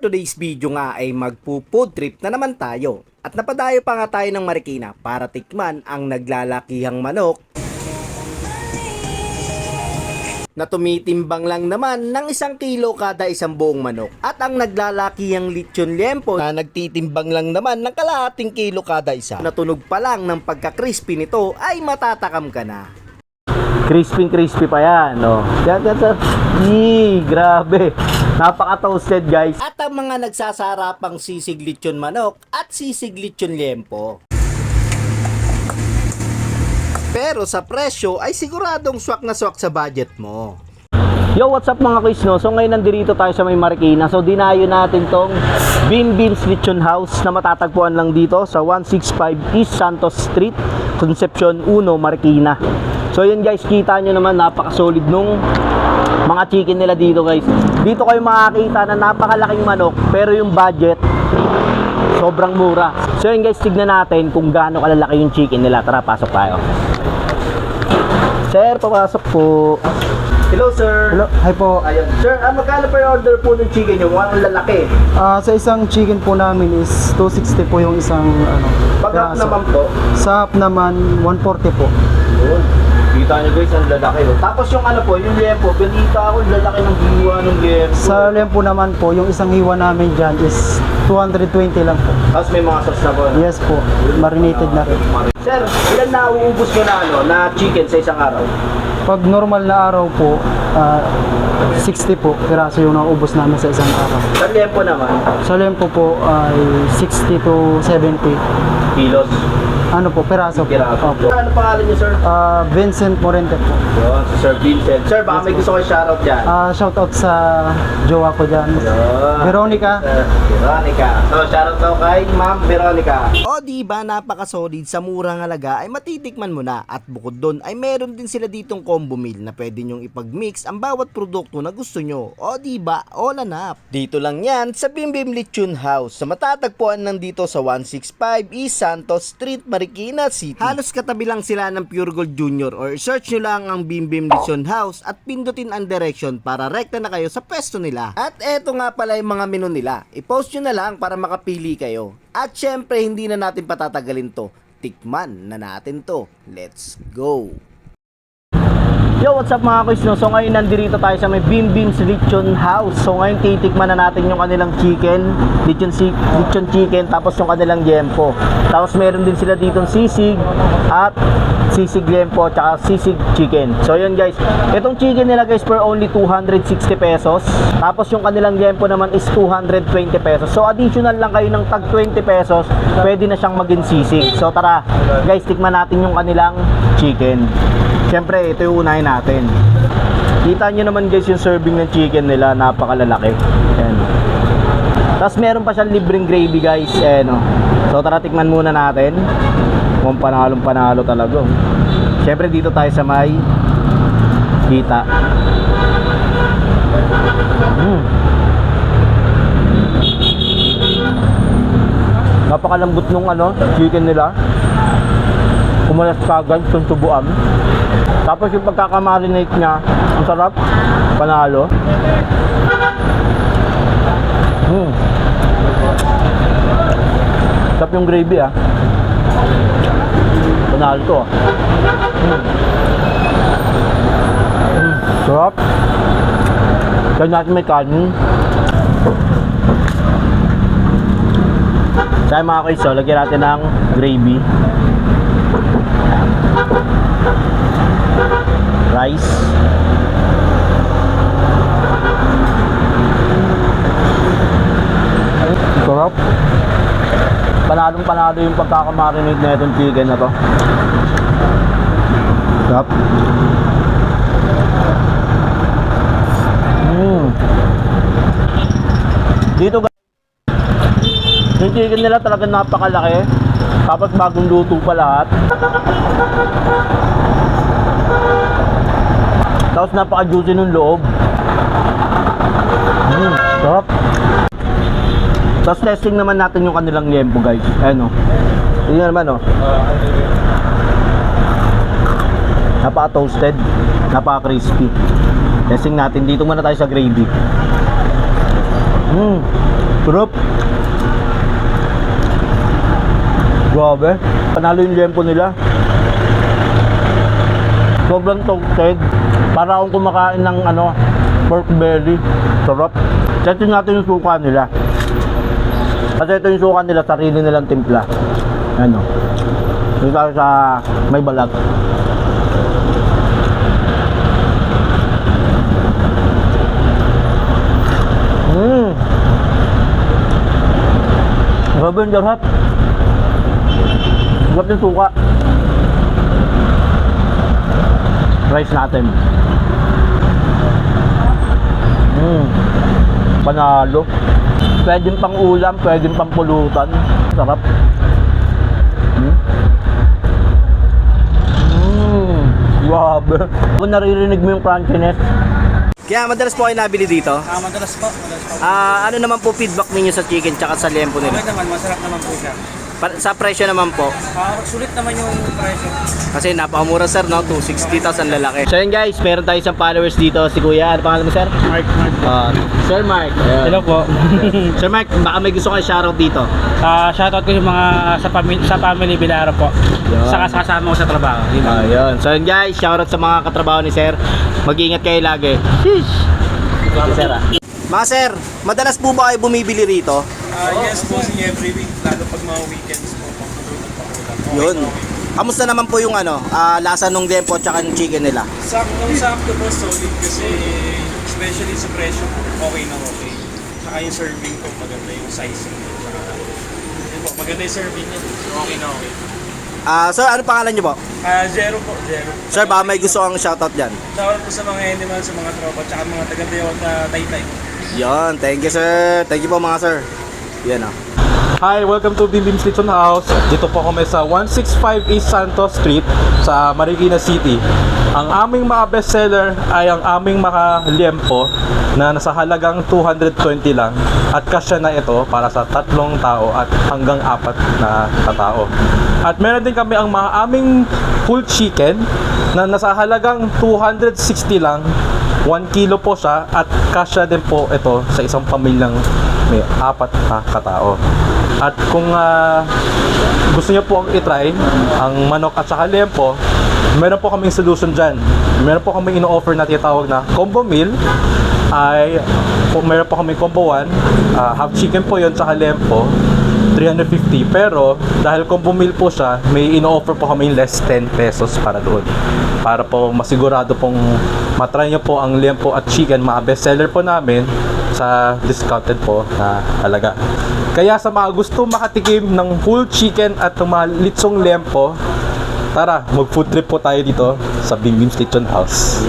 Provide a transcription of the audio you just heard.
today's video nga ay magpo-food trip na naman tayo. At napadayo pa nga tayo ng Marikina para tikman ang naglalakihang manok na tumitimbang lang naman ng isang kilo kada isang buong manok. At ang naglalakihang lechon liempo na nagtitimbang lang naman ng kalahating kilo kada isa. Natunog pa lang ng pagka-crispy nito ay matatakam ka na. Crispy crispy pa yan, no. Yan, yan, yan. Yee, grabe. Napaka-toasted, guys. At ang mga nagsasarapang sisig lechon manok at sisig lechon liempo. Pero sa presyo ay siguradong swak na swak sa budget mo. Yo, what's up mga kuis, no? So ngayon nandito tayo sa may Marikina. So dinayo natin tong Beam Beams Lechon House na matatagpuan lang dito sa 165 East Santos Street, Concepcion 1, Marikina. So yun guys, kita nyo naman napaka-solid nung mga chicken nila dito guys. Dito kayo makakita na napakalaking manok pero yung budget sobrang mura. So yun guys, tignan natin kung gaano kalalaki yung chicken nila. Tara, pasok tayo. Sir, papasok po. Hello, sir. Hello, hi po. Ayun. Sir, ah, magkano per order po ng chicken yung Mukhang lalaki. Ah, sa isang chicken po namin is 260 po yung isang ano. Pag piraso. naman po. Sa up naman 140 po. Yun. Kita nyo guys, ang lalaki. No? Tapos yung ano po, yung liempo, pinita ako, lalaki ng hiwa ng liempo. Sa lempo naman po, yung isang hiwa namin dyan is 220 lang po. Tapos may mga sauce na po. no? Yes po, marinated na rin. Sir, ilan na uubos nyo na ano, na chicken sa isang araw? Pag normal na araw po, ah, 60 po piraso yung naubos namin sa isang araw. Sa liempo naman, Sa lempo po ay 60 to 70. kilos, Ano po, piraso po. piraso. Opo. Ano pangalan nyo, sir? Ah, Vincent Morente po. Yun, si Sir Vincent. Sir, baka may gusto ko shoutout dyan. Ah, shout out sa jowa ko dyan. Yun. Veronica. Uh, Veronica. So, shoutout daw kay Ma'am Veronica. O, di ba napaka-solid sa murang halaga ay matitikman mo na. At bukod doon ay meron din sila ditong combo meal na pwede nyong ipag-mix ang bawat produkto na gusto nyo. O, di ba? All up. Dito lang yan sa Bimbim Lechon House sa matatagpuan lang dito sa 165 East Santos Street, Marikina City. Halos katabi lang sila ng Pure Gold Junior or search nyo lang ang Bimbim Lechon House at pindutin ang direction para rekta na kayo sa pwesto nila. At eto nga pala yung mga menu nila. I-post nyo na lang para makapili kayo. At syempre hindi na natin patatagalin to. Tikman na natin to. Let's go! Yo, what's up mga kuys no? So ngayon nandito tayo sa may Beam Beams Lechon House. So ngayon titikman na natin yung kanilang chicken, lechon, si lechon chicken, tapos yung kanilang yempo. Tapos meron din sila ditong sisig at sisig yempo at sisig chicken. So yun guys, itong chicken nila guys for only 260 pesos. Tapos yung kanilang yempo naman is 220 pesos. So additional lang kayo ng tag 20 pesos, pwede na siyang maging sisig. So tara, guys, tikman natin yung kanilang chicken. Siyempre, ito yung unahin natin. Kita nyo naman guys yung serving ng chicken nila, napakalalaki. Ayan. Tapos meron pa siyang libreng gravy guys. Ayan o. So tara tikman muna natin. Kung panalong panalo talaga. oh. Siyempre dito tayo sa may kita. Mm. Napakalambot nung ano, chicken nila. Kumalas kagad, tuntubuan. Tapos yung pagkakamarinate niya, ang sarap. Panalo. Hmm. Sarap yung gravy ah. To ah. Hmm. Hmm. Sarap. Kaya natin may kanin. Sa mga kaiso, lagyan natin ng gravy. rice sarap panalong panalo yung pagkakamarinate na itong chicken na to sarap mm. dito yung chicken nila talagang napakalaki tapos bagong luto pa lahat Tapos napaka-juicy nung loob. Mm, sarap. Tapos testing naman natin yung kanilang yempo guys. Ayan o. Tingnan naman o. Napaka-toasted. Napaka-crispy. Testing natin. Dito muna tayo sa gravy. Mm. Sarap. Grabe. Panalo yung lempo nila. Sobrang toasted. Para akong kumakain ng ano, pork belly. Sarap. Check natin yung suka nila. Kasi ito yung suka nila, sarili nilang timpla. Ano. Dito sa may balat. Mmm. Grabe yung sarap. Sarap yung suka. Rice natin. Mmm. Panalo. Pwedeng pang ulam, pwedeng pang pulutan. Sarap. Mm. Mmm. Grabe. Kung naririnig mo yung crunchiness, Kaya madalas po kayo nabili dito. Ah, madalas po, madalas po. Ah, ano naman po feedback ninyo sa chicken tsaka sa lempo Okay nila? naman, masarap naman po siya. Pa- sa presyo naman po. Ah, sulit naman yung presyo. Kasi napakamura sir, no? 260 tapos ang lalaki. So yun guys, meron tayo isang followers dito. Si Kuya, ano pangalan mo sir? Mark, Mark. Ah, Sir Mark. Ayan. Hello po. Sir Mark, baka may gusto kayo shoutout dito. Ah, shoutout ko yung mga sa family sa family Bilaro po. Yun. Saka sa kasama ko sa trabaho. Ba? Ayun. So yun guys, shoutout sa mga katrabaho ni Sir. Mag-iingat kayo lagi. Sheesh. Ah. Mga sir, madalas po ba kayo bumibili rito? Ah, yes po, every week, lalo pag mga weekends po, pangkulong pangkulong. Yun. Kamusta naman po yung ano, ah, lasa nung lempo tsaka ng chicken nila? Saktong sakto po, solid kasi, especially sa presyo, okay na okay. Saka yung serving ko, maganda yung sizing. Saka, yun po, maganda yung serving niya. Okay na okay. Ah, sir, ano pangalan niyo po? Ah, zero po, zero. Sir, baka may gusto kang shoutout dyan. Shoutout po sa mga animals, sa mga tropa, tsaka mga taga-dayaw na taytay. Yon, thank you sir. Thank you po mga sir. Yan ah. Hi, welcome to Bim Bim's Kitchen House. Dito po kami sa 165 East Santos Street sa Marikina City. Ang aming mga bestseller ay ang aming mga liempo na nasa halagang 220 lang at kasya na ito para sa tatlong tao at hanggang apat na katao. At meron din kami ang mga aming full chicken na nasa halagang 260 lang 1 kilo po siya at kasya din po ito sa isang pamilyang may apat na katao. At kung ah, gusto niyo po ang itry, ang manok at saka lempo, meron po kaming solution dyan. Meron po kaming ino-offer na tinatawag na combo meal ay meron po kaming combo 1 ah, half chicken po yon saka lempo 350 pero dahil combo meal po siya may ino-offer po kami less 10 pesos para doon para po masigurado pong matry nyo po ang lempo at chicken mga bestseller po namin sa discounted po na halaga. Kaya sa mga gusto makatikim ng full chicken at mga litsong lempo tara mag food trip po tayo dito sa Bim's Kitchen House